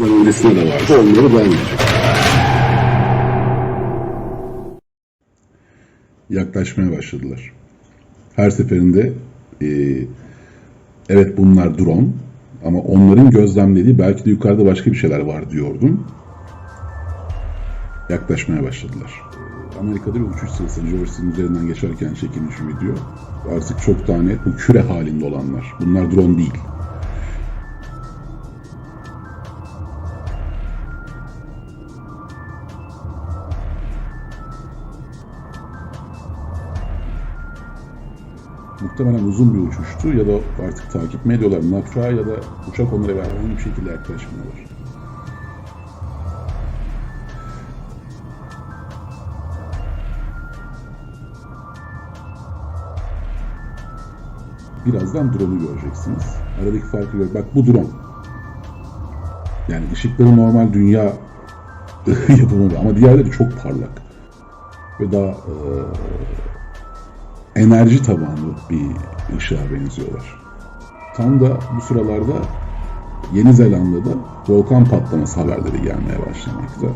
Bizden öncesinde de vardı. Onları beğenmeyecek. Yaklaşmaya başladılar. Her seferinde e, evet bunlar drone ama onların gözlemlediği belki de yukarıda başka bir şeyler var diyordum. Yaklaşmaya başladılar. Amerika'da bir uçuş sırasında Jersey'nin üzerinden geçerken çekilmiş bir video. Artık çok daha net bu küre halinde olanlar. Bunlar drone değil. Muhtemelen uzun bir uçuştu ya da artık takip mi ediyorlar ya da uçak onlara herhangi bir şekilde yaklaşmıyorlar. Birazdan drone'u göreceksiniz. Aradaki farkı gör. Bak bu drone. Yani ışıkları normal dünya yapımı ama diğerleri çok parlak. Ve daha eee, enerji tabanlı bir ışığa benziyorlar. Tam da bu sıralarda Yeni Zelanda'da volkan patlaması haberleri gelmeye başlamakta.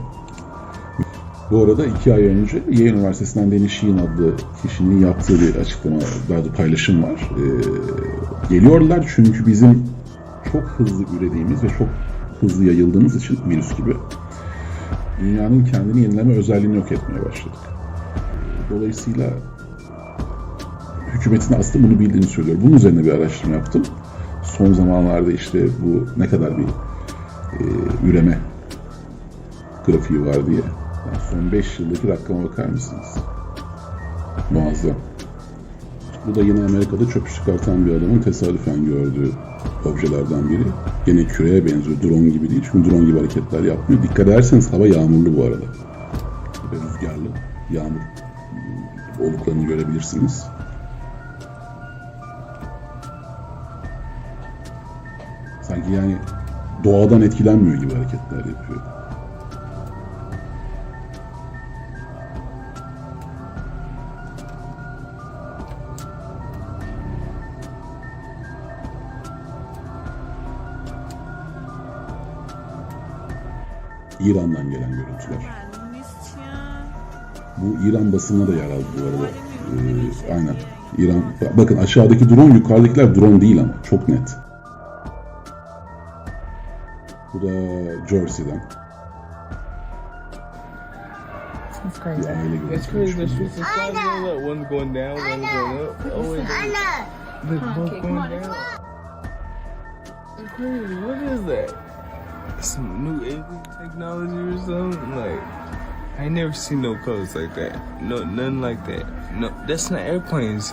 Bu arada iki ay önce Yale Üniversitesi'nden Deniz Sheehan adlı kişinin yaptığı bir açıklama, daha da paylaşım var. Ee, geliyorlar çünkü bizim çok hızlı ürediğimiz ve çok hızlı yayıldığımız için virüs gibi dünyanın kendini yenileme özelliğini yok etmeye başladık. Dolayısıyla hükümetin aslında bunu bildiğini söylüyor. Bunun üzerine bir araştırma yaptım. Son zamanlarda işte bu ne kadar bir e, üreme grafiği var diye. Yani son 5 yıldaki rakama bakar mısınız? Muazzam. Bu da yine Amerika'da çöp çıkartan bir adamın tesadüfen gördüğü objelerden biri. Gene küreye benziyor. Drone gibi değil. Çünkü drone gibi hareketler yapmıyor. Dikkat ederseniz hava yağmurlu bu arada. Ve rüzgarlı. Yağmur oluklarını görebilirsiniz. Yani doğadan etkilenmiyor gibi hareketler yapıyor. İran'dan gelen görüntüler. Bu İran basınına da yer aldı bu arada. Ee, aynen. İran. Bakın aşağıdaki drone, yukarıdakiler drone değil ama çok net. Bu da Jersey'den. It's Bir crazy. aile It's görüntüsü. crazy. The streets are sliding like one's going down, one's going up. Always but both going down. It's crazy. What is that? Some new alien technology or something? Like I ain't never seen no clothes like that. No, nothing like that. No, that's not airplanes.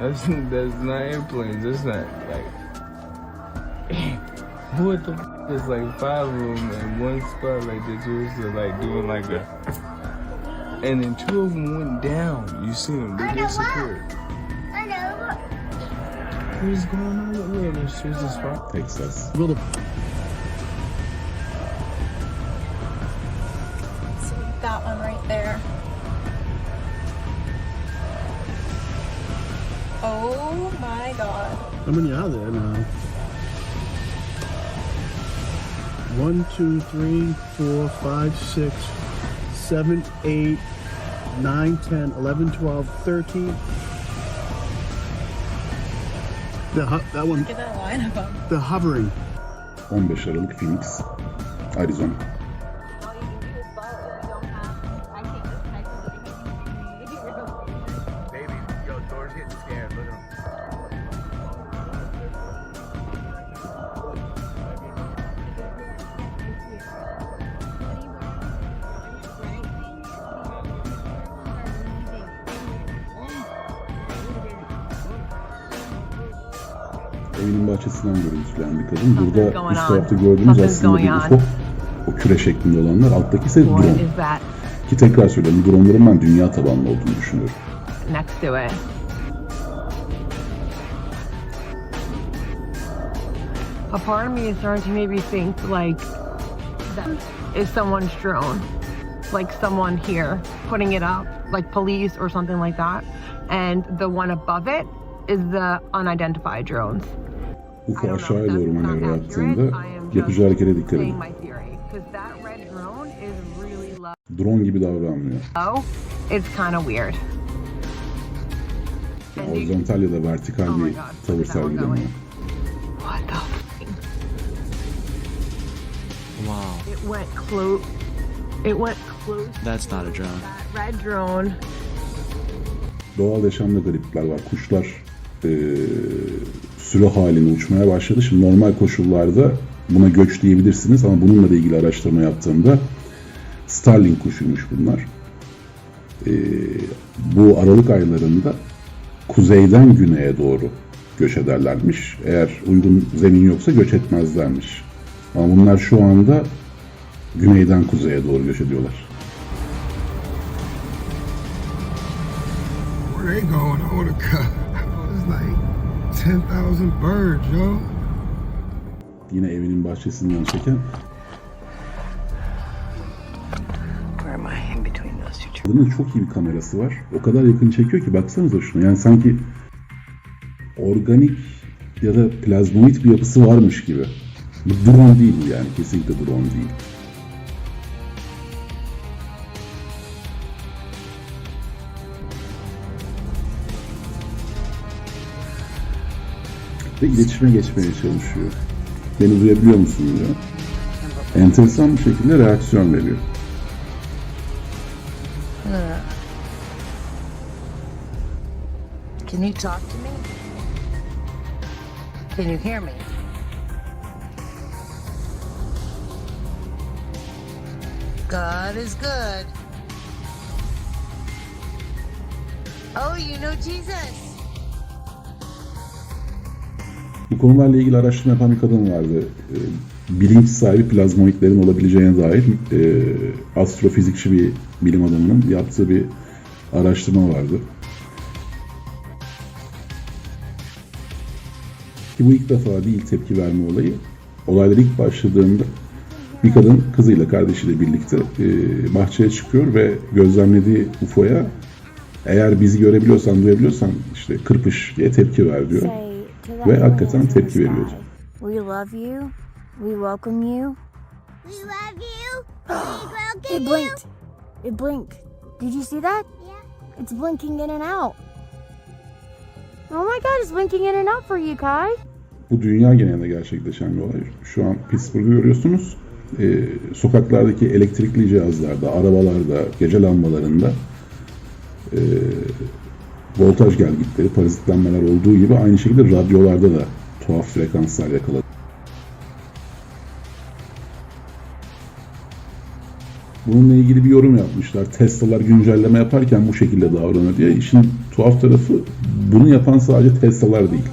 That's that's not airplanes. That's not like. What the f- is like five of them in one spot like that? Just like doing like a and then two of them went down. You see them? They disappeared. What is going on with me? And the streets is fine. Texas. So that one right there. Oh my god. How many are there now? One, two, three, four, five, six, seven, eight, nine, ten, eleven, twelve, thirteen. The ho- that one, Get that line of them. the hovering. 15 Aralık Phoenix, Arizona. Evinin bahçesinden görüntüleyen bir kadın. Burada üst tarafta gördüğünüz aslında bir ufo. O küre şeklinde olanlar. Alttaki ise drone. Ki tekrar söylüyorum dronların ben dünya tabanlı olduğunu düşünüyorum. next to it? A part of me is starting to maybe think like that is someone's drone. Like someone here putting it up, like police or something like that. And the one above it is the unidentified drones. Know aşağıya doğru manevra yaptığında Yapacağı harekete dikkat edin. drone gibi davranmıyor. It's kind of weird. And you- Horizontal ya da vertikal Oh bir tavır sergilemiyor. Wow. it went close. It went close. That's not a drone. That red drone. Doğal yaşamda gariplikler var. Kuşlar e, sürü halinde uçmaya başladı. Şimdi normal koşullarda buna göç diyebilirsiniz ama bununla da ilgili araştırma yaptığımda Starling kuşuymuş bunlar. E, bu Aralık aylarında kuzeyden güneye doğru göç ederlermiş. Eğer uygun zemin yoksa göç etmezlermiş. Ama bunlar şu anda güneyden kuzeye doğru göç ediyorlar. Where they going? I cut. It's like 10,000 birds, yo. Yine evinin bahçesinden çeken Where am I in between those two trees? Kadının çok iyi bir kamerası var. O kadar yakın çekiyor ki baksanıza şuna. Yani sanki organik ya da plazmoid bir yapısı varmış gibi. Bu drone değil yani. Kesinlikle drone değil. Ve iletişime geçmeye çalışıyor. Beni duyabiliyor musun diyor. Enteresan bir şekilde reaksiyon veriyor. Can you talk to me? Can you hear me? God is good. Oh, you know Jesus. Bu konularla ilgili araştırma yapan bir kadın vardı. Ee, Bilinç sahibi plazmoidlerin olabileceğine dair e, astrofizikçi bir bilim adamının yaptığı bir araştırma vardı. Ki bu ilk defa değil tepki verme olayı. Olaylar ilk başladığında bir kadın kızıyla kardeşiyle birlikte e, bahçeye çıkıyor ve gözlemlediği UFO'ya eğer bizi görebiliyorsan, duyabiliyorsan işte kırpış diye tepki ver diyor. Ve hakikaten tepki veriyordu. We love you. We welcome you. We love you. We It welcome you. blinked. It blinked. Did you see that? Yeah. It's blinking in and out. Oh my god, it's blinking in and out for you, Kai. Bu dünya genelinde gerçekleşen bir olay. Şu an Pittsburgh'u görüyorsunuz. Ee, sokaklardaki elektrikli cihazlarda, arabalarda, gece lambalarında e, voltaj gelgitleri, parazitlenmeler olduğu gibi aynı şekilde radyolarda da tuhaf frekanslar yakaladı. Bununla ilgili bir yorum yapmışlar. Tesla'lar güncelleme yaparken bu şekilde davranıyor diye. İşin tuhaf tarafı bunu yapan sadece Tesla'lar değil.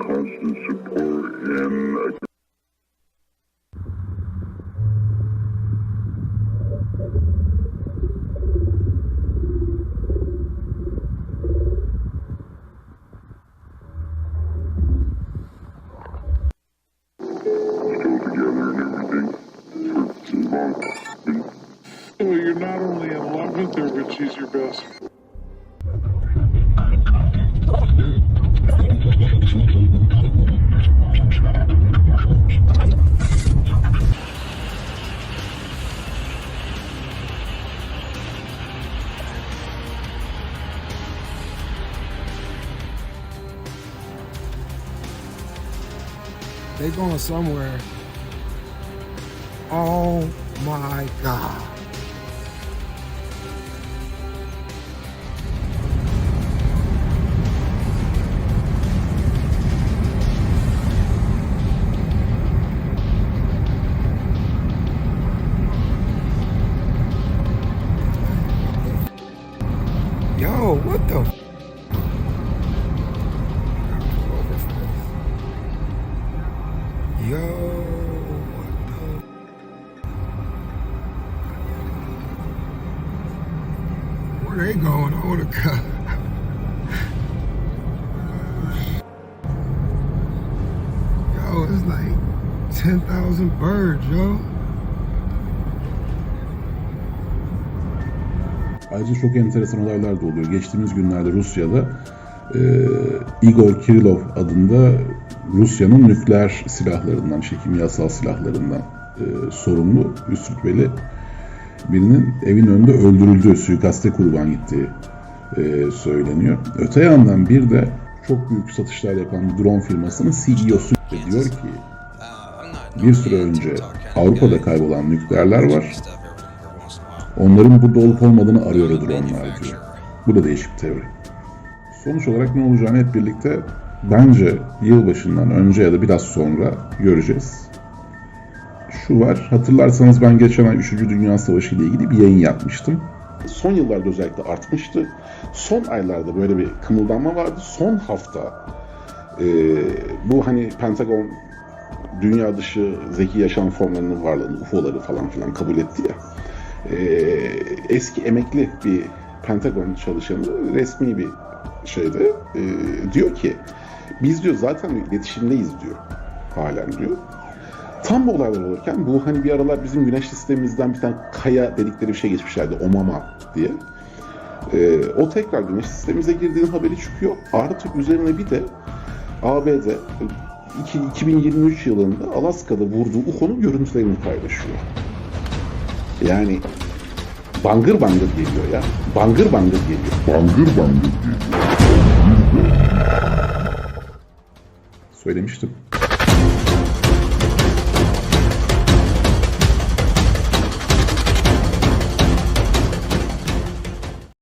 Everything. For some long. Well, you're not only in love with her, but she's your best They going somewhere. Oh my God. Yo, what the? Yo, it's like 10,000 birds, yo. Ayrıca çok enteresan olaylar da oluyor. Geçtiğimiz günlerde Rusya'da e, Igor Kirilov adında Rusya'nın nükleer silahlarından, işte kimyasal silahlarından e, sorumlu üst rütbeli birinin evin önünde öldürüldüğü, suikaste kurban gittiği e, söyleniyor. Öte yandan bir de çok büyük satışlar yapan bir drone firmasının CEO'su diyor ki bir süre önce Avrupa'da kaybolan nükleerler var. Onların burada olup olmadığını arıyor dronlar diyor. Bu da değişik bir teori. Sonuç olarak ne olacağını hep birlikte bence yılbaşından önce ya da biraz sonra göreceğiz. Şu var, hatırlarsanız ben geçen ay 3. Dünya Savaşı ile ilgili bir yayın yapmıştım. Son yıllarda özellikle artmıştı. Son aylarda böyle bir kımıldanma vardı. Son hafta e, bu hani Pentagon dünya dışı zeki yaşam formlarının varlığını, UFO'ları falan filan kabul etti ya. E, eski emekli bir Pentagon çalışanı resmi bir şeyde e, diyor ki biz diyor zaten iletişimdeyiz diyor halen diyor. Tam bu olaylar olurken bu hani bir aralar bizim güneş sistemimizden bir tane kaya dedikleri bir şey geçmişlerdi Omama diye. E, o tekrar güneş sistemimize girdiğinin haberi çıkıyor. Artık üzerine bir de ABD iki- 2023 yılında Alaska'da vurduğu UFO'nun görüntülerini paylaşıyor. Yani bangır bangır geliyor ya. Bangır bangır geliyor. Bangır bangır geliyor. Söylemiştim.